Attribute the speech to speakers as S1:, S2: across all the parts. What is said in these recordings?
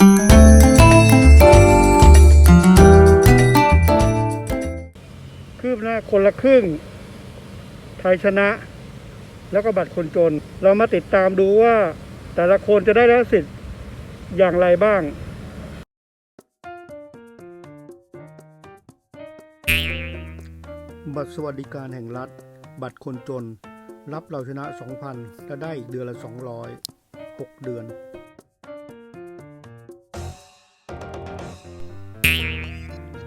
S1: คืบหน้าคนละครึ่ง ไทยชนะ แล้วก็บัตรคนจน เรามาติดตามดูว่า แต่ละคนจะได้รับสิทธิ์อย่างไรบ้างบัตรสวัสดิการแห่งรัฐ บัตรคนจน รับเราชนะ 2,000และได้เดือนละ 200 6 เดือน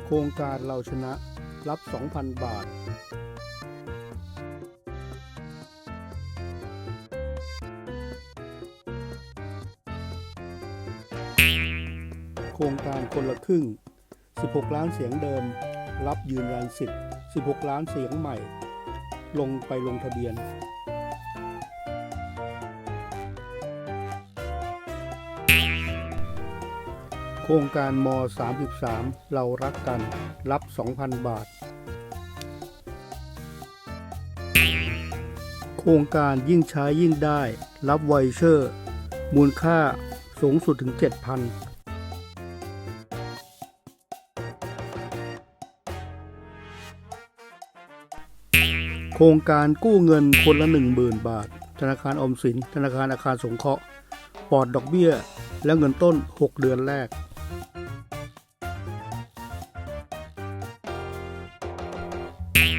S1: โครงการเราชนะรับ 2,000 บาท โครงการคนละครึ่ง 16 ล้านเสียงเดิม รับยืนยันสิทธิ์ 16 ล้านเสียงใหม่ ลงไปลงทะเบียน ครงการม 33 เรารักกัน รับ 2,000 บาท โครงการยิ่งใช้ยิ่งได้ รับไวเชอร์ มูลค่าสูงสุดถึง 7,000โครงการกู้เงินคนละ 10,000 บาท ธนาคารอมสิน ธนาคารอาคารสงเคราะห์ ปลอดดอกเบี้ย และเงินต้น 6 เดือนแรก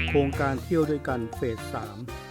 S1: โครงการเที่ยวด้วยกันเฟส3